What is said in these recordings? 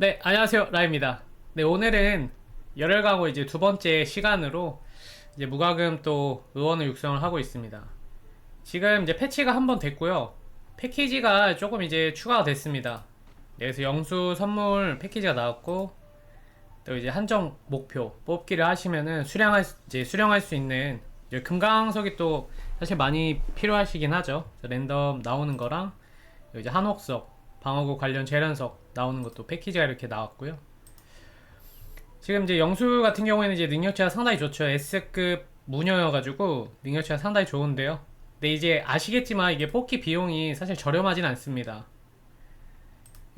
네, 안녕하세요. 라입니다. 네, 오늘은 열혈가고 이제 두 번째 시간으로 이제 무과금 또 의원을 육성을 하고 있습니다. 지금 이제 패치가 한 번 됐고요. 패키지가 조금 이제 추가가 됐습니다. 네, 그래서 영수 선물 패키지가 나왔고 또 이제 한정 목표 뽑기를 하시면은 수령할 수- 이제 수령할 수 있는 이제 금강석이 또 사실 많이 필요하시긴 하죠. 랜덤 나오는 거랑 이제 한옥석 방어구 관련 재련석 나오는 것도 패키지가 이렇게 나왔고요. 지금 이제 영수 같은 경우에는 이제 능력치가 상당히 좋죠. S급 무녀여가지고 능력치가 상당히 좋은데요. 근데 이제 아시겠지만 이게 뽑기 비용이 사실 저렴하진 않습니다.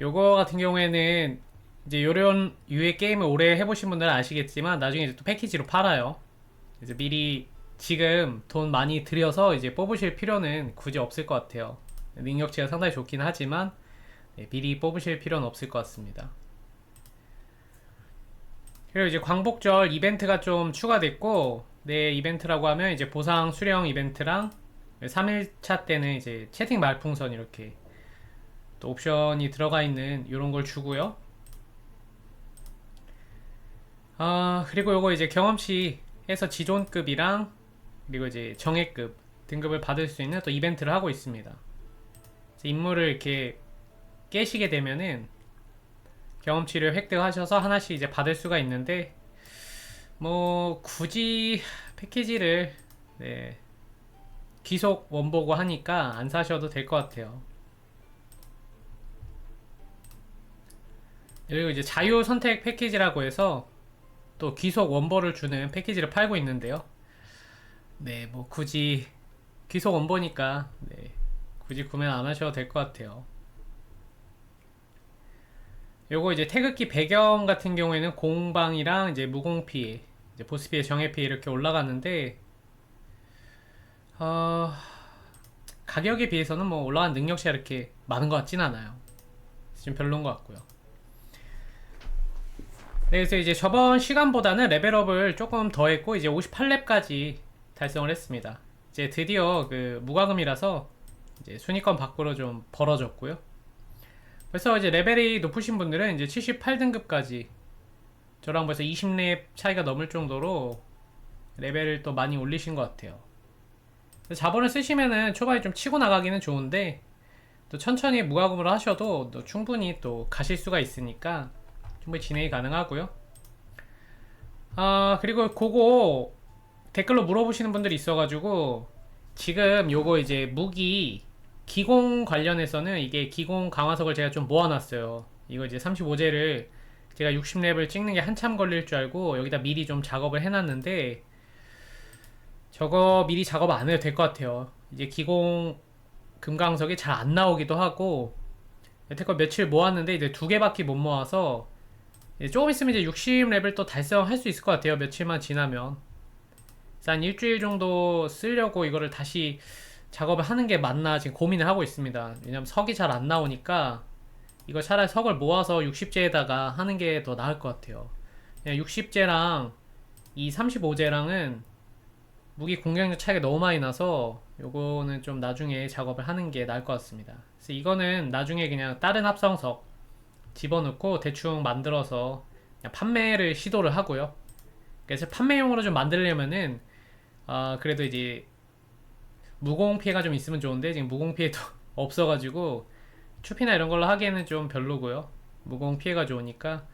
요거 같은 경우에는 이제 요런 유의 게임을 오래 해보신 분들은 아시겠지만 나중에 이제 또 패키지로 팔아요. 그래서 미리 지금 돈 많이 들여서 이제 뽑으실 필요는 굳이 없을 것 같아요. 능력치가 상당히 좋긴 하지만 네, 미리 뽑으실 필요는 없을 것 같습니다. 그리고 이제 광복절 이벤트가 좀 추가됐고, 네, 이벤트라고 하면 이제 보상 수령 이벤트랑 3일차 때는 이제 채팅 말풍선 이렇게 또 옵션이 들어가 있는 이런 걸 주고요. 아, 그리고 요거 이제 경험치에서 지존급이랑 그리고 이제 정예급 등급을 받을 수 있는 또 이벤트를 하고 있습니다. 임무를 이렇게 깨시게 되면은 경험치를 획득하셔서 하나씩 이제 받을 수가 있는데 뭐 굳이 패키지를 네, 귀속 원보고 하니까 안 사셔도 될 것 같아요. 그리고 이제 자유 선택 패키지라고 해서 또 귀속 원보를 주는 패키지를 팔고 있는데요. 네, 뭐 굳이 귀속 원보니까 네, 굳이 구매 안 하셔도 될 것 같아요. 요거 이제 태극기 배경 같은 경우에는 공방이랑 이제 무공피, 이제 보스피의 정예피 이렇게 올라가는데, 어, 가격에 비해서는 뭐 올라간 능력치가 이렇게 많은 것 같진 않아요. 좀 별론 것 같고요. 네, 그래서 이제 저번 시간보다는 레벨업을 조금 더 했고, 이제 58렙까지 달성을 했습니다. 이제 드디어 그 무과금이라서 이제 순위권 밖으로 좀 벌어졌고요. 그래서 이제 레벨이 높으신 분들은 이제 78등급까지 저랑 벌써 20렙 차이가 넘을 정도로 레벨을 또 많이 올리신 것 같아요. 자본을 쓰시면은 초반에 좀 치고 나가기는 좋은데 또 천천히 무과금으로 하셔도 또 충분히 또 가실 수가 있으니까 충분히 진행이 가능하고요. 아 그리고 그거 댓글로 물어보시는 분들이 있어가지고 지금 요거 이제 무기 기공 관련해서는 이게 기공 강화석을 제가 좀 모아놨어요. 이거 이제 35제를 제가 60렙을 찍는 게 한참 걸릴 줄 알고 여기다 미리 좀 작업을 해놨는데 저거 미리 작업 안 해도 될 것 같아요. 이제 기공 금강석이 잘 안 나오기도 하고 여태껏 며칠 모았는데 이제 두 개밖에 못 모아서 조금 있으면 이제 60렙을 또 달성할 수 있을 것 같아요. 며칠만 지나면. 한 일주일 정도 쓰려고 이거를 다시 작업을 하는 게 맞나 지금 고민을 하고 있습니다. 왜냐면 석이 잘 안 나오니까 이거 차라리 석을 모아서 60제에다가 하는 게 더 나을 것 같아요. 60제랑 이 35제랑은 무기 공격력 차이가 너무 많이 나서 요거는 좀 나중에 작업을 하는 게 나을 것 같습니다. 그래서 이거는 나중에 그냥 다른 합성석 집어넣고 대충 만들어서 판매를 시도를 하고요. 그래서 판매용으로 좀 만들려면은 아 그래도 이제 무공 피해가 좀 있으면 좋은데 지금 무공 피해도 없어가지고 추피나 이런 걸로 하기에는 좀 별로고요. 무공 피해가 좋으니까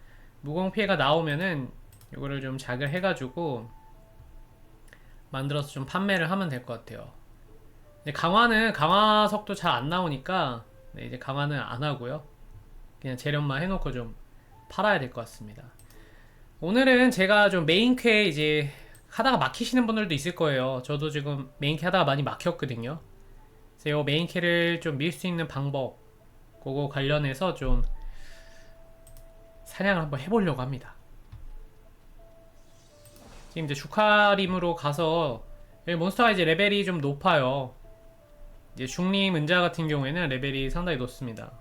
무공 피해가 나오면은 이거를 좀 작을 해가지고 만들어서 좀 판매를 하면 될 것 같아요. 이제 강화는 강화석도 잘 안 나오니까 네, 이제 강화는 안 하고요. 그냥 재련만 해놓고 좀 팔아야 될 것 같습니다. 오늘은 제가 좀 메인캐 이제 하다가 막히시는 분들도 있을 거예요. 저도 지금 메인캐 하다가 많이 막혔거든요. 그래서 이 메인캐를 좀 밀 수 있는 방법, 그거 관련해서 좀 사냥을 한번 해보려고 합니다. 지금 이제 주카림으로 가서 몬스터가 이제 레벨이 좀 높아요. 이제 중림 은자 같은 경우에는 레벨이 상당히 높습니다.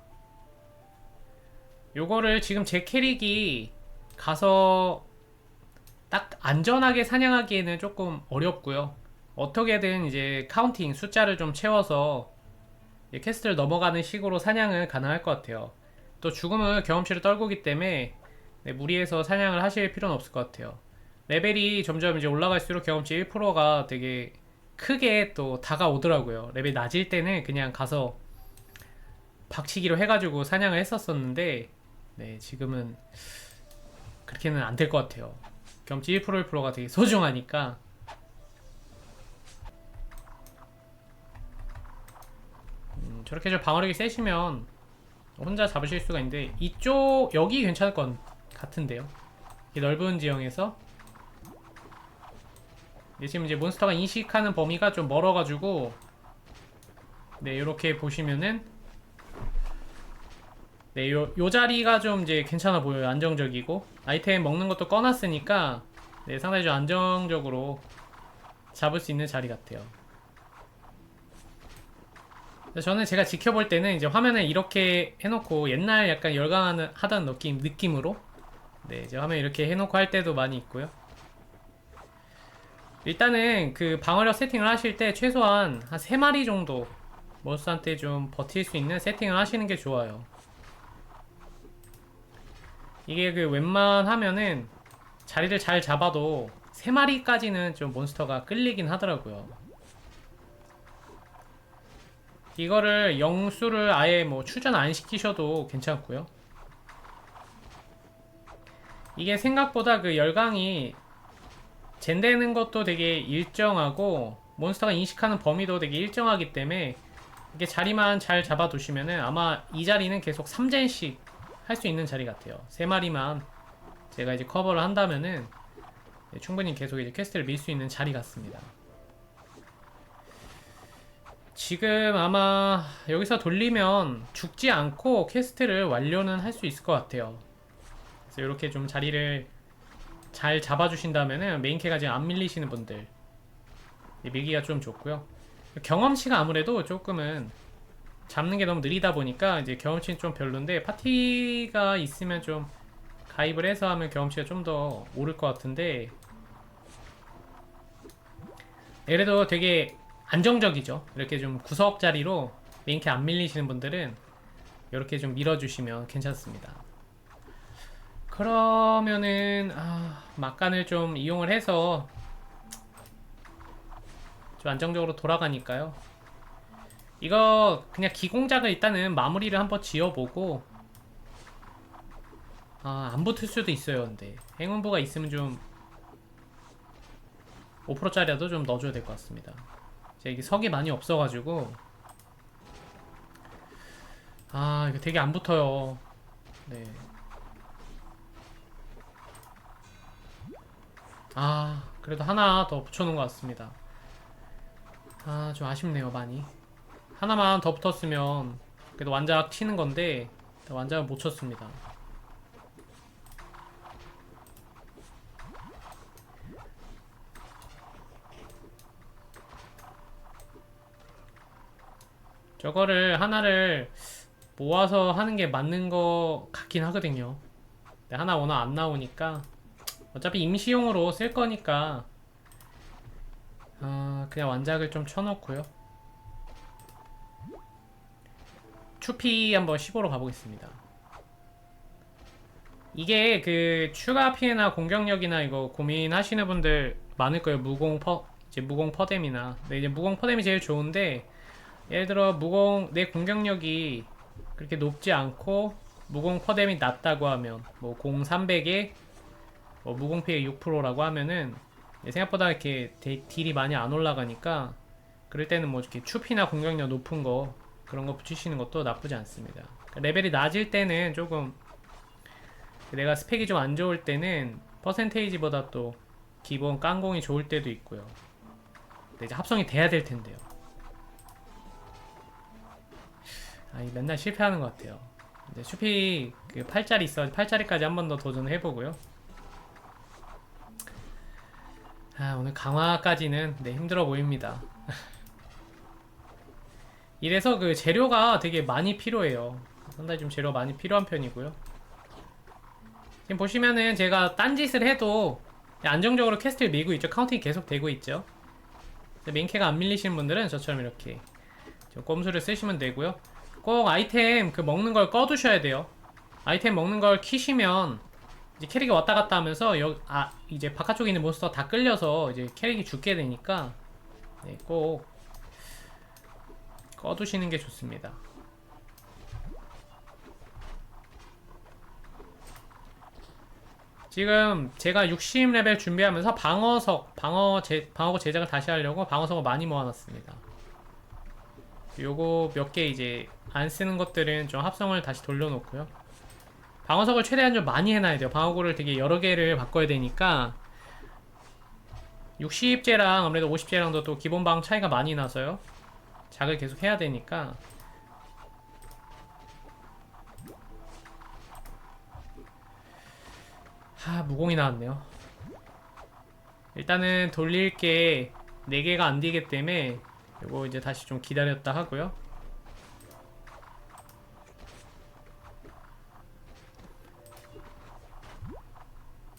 요거를 지금 제 캐릭이 가서 딱 안전하게 사냥하기에는 조금 어렵고요. 어떻게든 이제 카운팅 숫자를 좀 채워서 이제 퀘스트를 넘어가는 식으로 사냥을 가능할 것 같아요. 또 죽음을 경험치로 떨구기 때문에 네, 무리해서 사냥을 하실 필요는 없을 것 같아요. 레벨이 점점 이제 올라갈수록 경험치 1%가 되게 크게 또 다가오더라고요. 레벨 낮을 때는 그냥 가서 박치기로 해가지고 사냥을 했었었는데, 네, 지금은 그렇게는 안 될 것 같아요. 경험치 1% 1%가 되게 소중하니까. 음, 저렇게 좀 방어력이 세시면 혼자 잡으실 수가 있는데 이쪽 여기 괜찮을 것 같은데요. 이 넓은 지형에서 네, 지금 이제 몬스터가 인식하는 범위가 좀 멀어가지고 네 이렇게 보시면은 네 요, 요 자리가 좀 이제 괜찮아 보여요 안정적이고 아이템 먹는 것도 꺼놨으니까 네 상당히 좀 안정적으로 잡을 수 있는 자리 같아요 저는 제가 지켜볼 때는 이제 화면을 이렇게 해놓고 옛날 약간 열광하는 하던 느낌 느낌으로 네 이제 화면 이렇게 해놓고 할 때도 많이 있고요. 일단은 그 방어력 세팅을 하실 때 최소한 한 3마리 정도 몬스터한테 좀 버틸 수 있는 세팅을 하시는 게 좋아요. 이게 그 웬만하면은 자리를 잘 잡아도 3마리까지는 좀 몬스터가 끌리긴 하더라고요. 이거를 영수를 아예 뭐 추전 안 시키셔도 괜찮고요. 이게 생각보다 그 열강이 젠되는 것도 되게 일정하고 몬스터가 인식하는 범위도 되게 일정하기 때문에 이게 자리만 잘 잡아두시면은 아마 이 자리는 계속 3젠씩 할 수 있는 자리 같아요. 세 마리만 제가 이제 커버를 한다면은 네, 충분히 계속 이제 퀘스트를 밀 수 있는 자리 같습니다. 지금 아마 여기서 돌리면 죽지 않고 퀘스트를 완료는 할 수 있을 것 같아요. 그래서 이렇게 좀 자리를 잘 잡아주신다면은 메인캐가 지금 안 밀리시는 분들 이 밀기가 좀 좋고요. 경험치가 아무래도 조금은 잡는 게 너무 느리다 보니까 이제 경험치는 좀 별론데 파티가 있으면 좀 가입을 해서 하면 경험치가 좀 더 오를 것 같은데 그래도 되게 안정적이죠. 이렇게 좀 구석 자리로 메인캐 안 밀리시는 분들은 이렇게 좀 밀어주시면 괜찮습니다. 그러면은 아, 막간을 좀 이용을 해서 좀 안정적으로 돌아가니까요. 이거 그냥 기공작을 일단은 마무리를 한번 지어보고 아, 안 붙을 수도 있어요. 근데 행운부가 있으면 좀 5%짜리라도 좀 넣어줘야 될 것 같습니다. 제가 이게 석이 많이 없어가지고 아 이거 되게 안 붙어요. 네. 아 그래도 하나 더 붙여놓은 것 같습니다. 아 좀 아쉽네요 많이. 하나만 더 붙었으면 그래도 완작 치는 건데 완작을 못 쳤습니다. 저거를 하나를 모아서 하는 게 맞는 거 같긴 하거든요. 근데 하나 워낙 안 나오니까 어차피 임시용으로 쓸 거니까 아, 그냥 완작을 좀 쳐놓고요. 추피 한번 15로 가보겠습니다. 이게 그 추가 피해나 공격력이나 이거 고민하시는 분들 많을 거예요. 무공 퍼 이제 무공 퍼뎀이나. 네, 이제 무공 퍼뎀이 제일 좋은데 예를 들어 무공 내 공격력이 그렇게 높지 않고 무공 퍼뎀이 낮다고 하면 뭐공 300에 뭐 무공 피해 6%라고 하면은 생각보다 이렇게 데- 딜이 많이 안 올라가니까 그럴 때는 뭐 이렇게 추피나 공격력 높은 거 그런 거 붙이시는 것도 나쁘지 않습니다. 그러니까 레벨이 낮을 때는 조금 내가 스펙이 좀 안 좋을 때는 퍼센테이지보다 또 기본 깡공이 좋을 때도 있고요. 이제 합성이 돼야 될 텐데요. 아, 이 맨날 실패하는 것 같아요. 근데 슈피 그 8짜리 있어 8짜리까지 한 번 더 도전을 해보고요. 아, 오늘 강화까지는 네, 힘들어 보입니다. 이래서 그 재료가 되게 많이 필요해요. 상당히 좀 재료 많이 필요한 편이고요. 지금 보시면은 제가 딴짓을 해도 안정적으로 퀘스트를 밀고 있죠. 카운팅이 계속 되고 있죠. 메인캐가 안 밀리시는 분들은 저처럼 이렇게 좀 꼼수를 쓰시면 되고요. 꼭 아이템 그 먹는 걸 꺼두셔야 돼요. 아이템 먹는 걸 키시면 이제 캐릭이 왔다 갔다 하면서 여, 아 이제 바깥쪽에 있는 몬스터 다 끌려서 이제 캐릭이 죽게 되니까 네, 꼭 꺼두시는 게 좋습니다. 지금 제가 60레벨 준비하면서 방어석, 방어 제, 방어구 제작을 다시 하려고 방어석을 많이 모아놨습니다. 요거 몇 개 이제 안 쓰는 것들은 좀 합성을 다시 돌려놓고요. 방어석을 최대한 좀 많이 해놔야 돼요. 방어구를 되게 여러 개를 바꿔야 되니까 60제랑 아무래도 50제랑도 또 기본 방 차이가 많이 나서요. 작을 계속 해야 되니까 하 무공이 나왔네요. 일단은 돌릴 게 4개가 안 되기 때문에 요거 이제 다시 좀 기다렸다 하고요.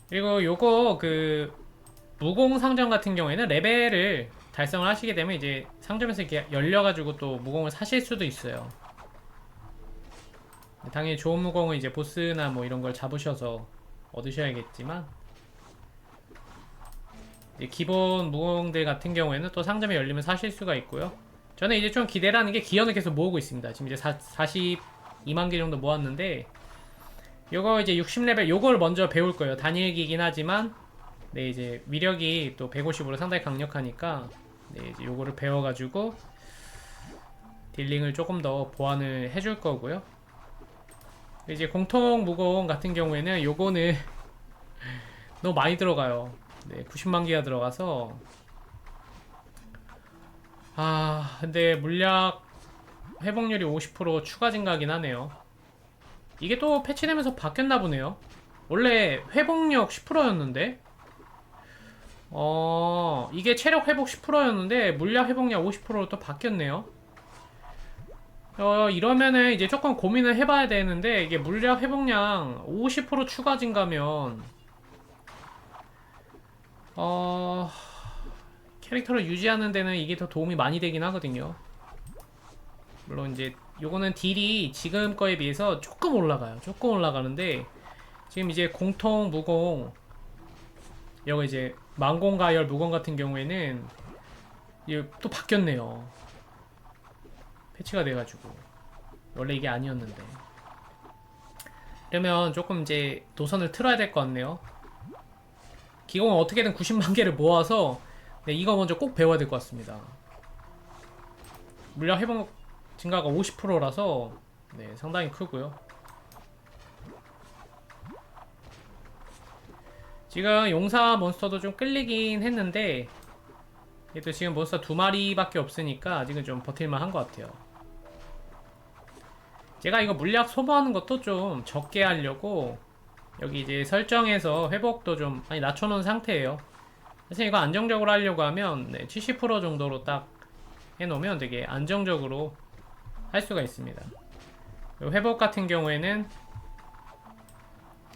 그리고 요거 그 무공 상점 같은 경우에는 레벨을 달성을 하시게 되면 이제 상점에서 이렇게 열려가지고 또 무공을 사실 수도 있어요. 당연히 좋은 무공은 이제 보스나 뭐 이런 걸 잡으셔서 얻으셔야겠지만 기본 무공들 같은 경우에는 또 상점에 열리면 사실 수가 있고요. 저는 이제 좀 기대라는 게 기원을 계속 모으고 있습니다. 지금 이제 사, 42만 개 정도 모았는데 요거 이제 60레벨 요걸 먼저 배울 거예요. 단일기긴 하지만 네 이제 위력이 또 150으로 상당히 강력하니까 네 이제 요거를 배워가지고 딜링을 조금 더 보완을 해줄 거고요. 이제 공통 무공 같은 경우에는 요거는 너무 많이 들어가요. 네 90만 개가 들어가서 아 근데 물약 회복률이 50% 추가 증가하긴 하네요. 이게 또 패치되면서 바뀌었나 보네요. 원래 회복력 10%였는데 어 이게 체력 회복 10%였는데 물약 회복력 50%로 또 바뀌었네요. 어 이러면은 이제 조금 고민을 해봐야 되는데 이게 물약 회복량 50% 추가 증가면 어 캐릭터를 유지하는 데는 이게 더 도움이 많이 되긴 하거든요. 물론 이제 요거는 딜이 지금 거에 비해서 조금 올라가요. 조금 올라가는데 지금 이제 공통 무공 여기 이제 망공가열 무공 같은 경우에는 이게 또 바뀌었네요. 패치가 돼가지고 원래 이게 아니었는데 그러면 조금 이제 노선을 틀어야 될 것 같네요. 기공은 어떻게든 90만 개를 모아서 네, 이거 먼저 꼭 배워야 될 것 같습니다. 물량 회복 증가가 50%라서 네, 상당히 크고요. 지금 용사 몬스터도 좀 끌리긴 했는데 얘도 지금 몬스터 두 마리밖에 없으니까 아직은 좀 버틸만 한 것 같아요. 제가 이거 물약 소모하는 것도 좀 적게 하려고 여기 이제 설정에서 회복도 좀 많이 낮춰놓은 상태예요. 사실 이거 안정적으로 하려고 하면 네, 70% 정도로 딱 해놓으면 되게 안정적으로 할 수가 있습니다. 회복 같은 경우에는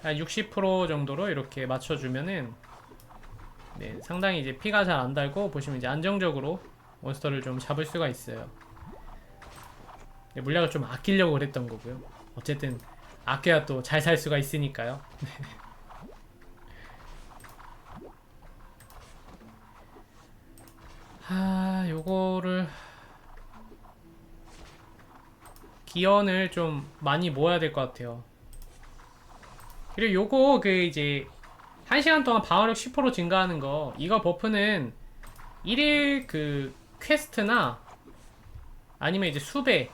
한 60% 정도로 이렇게 맞춰주면은 네, 상당히 이제 피가 잘 안 달고 보시면 이제 안정적으로 몬스터를 좀 잡을 수가 있어요. 네, 물약을 좀 아끼려고 그랬던 거고요. 어쨌든 아껴야 또 잘 살 수가 있으니까요. 하, 요거를 기원을 좀 많이 모아야 될 것 같아요. 그리고 요거 그 이제 1시간 동안 방어력 10% 증가하는 거 이거 버프는 1일 그 퀘스트나 아니면 이제 수배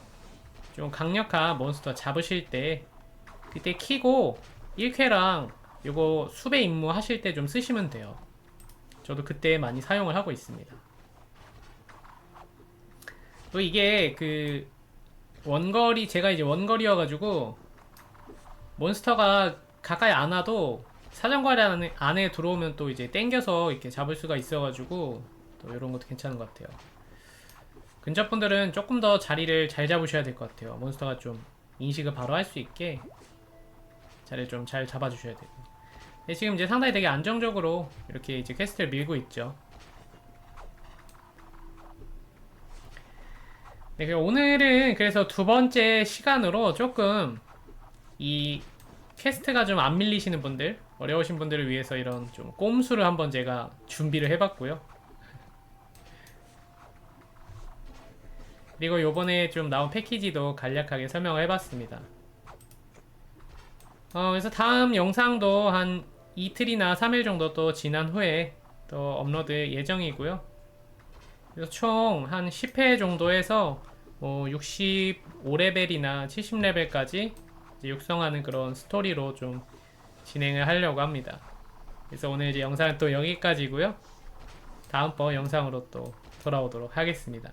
좀 강력한 몬스터 잡으실 때 그때 키고 1쾌랑 요거 수배 임무 하실 때 좀 쓰시면 돼요. 저도 그때 많이 사용을 하고 있습니다. 또 이게 그 원거리 제가 이제 원거리여가지고 몬스터가 가까이 안 와도 사정거리 안에, 안에 들어오면 또 이제 땡겨서 이렇게 잡을 수가 있어가지고 또 이런 것도 괜찮은 것 같아요. 근접 분들은 조금 더 자리를 잘 잡으셔야 될 것 같아요. 몬스터가 좀 인식을 바로 할 수 있게 자리를 좀 잘 잡아주셔야 되고. 네, 지금 이제 상당히 되게 안정적으로 이렇게 이제 퀘스트를 밀고 있죠. 네, 오늘은 그래서 두 번째 시간으로 조금 이 퀘스트가 좀 안 밀리시는 분들, 어려우신 분들을 위해서 이런 좀 꼼수를 한번 제가 준비를 해봤고요. 그리고 요번에 좀 나온 패키지도 간략하게 설명을 해봤습니다. 어, 그래서 다음 영상도 한 이틀이나 3일 정도 또 지난 후에 또 업로드 예정이고요. 그래서 총 한 10회 정도 해서 뭐 65레벨이나 70레벨까지 육성하는 그런 스토리로 좀 진행을 하려고 합니다. 그래서 오늘 이제 영상은 또 여기까지고요. 다음번 영상으로 또 돌아오도록 하겠습니다.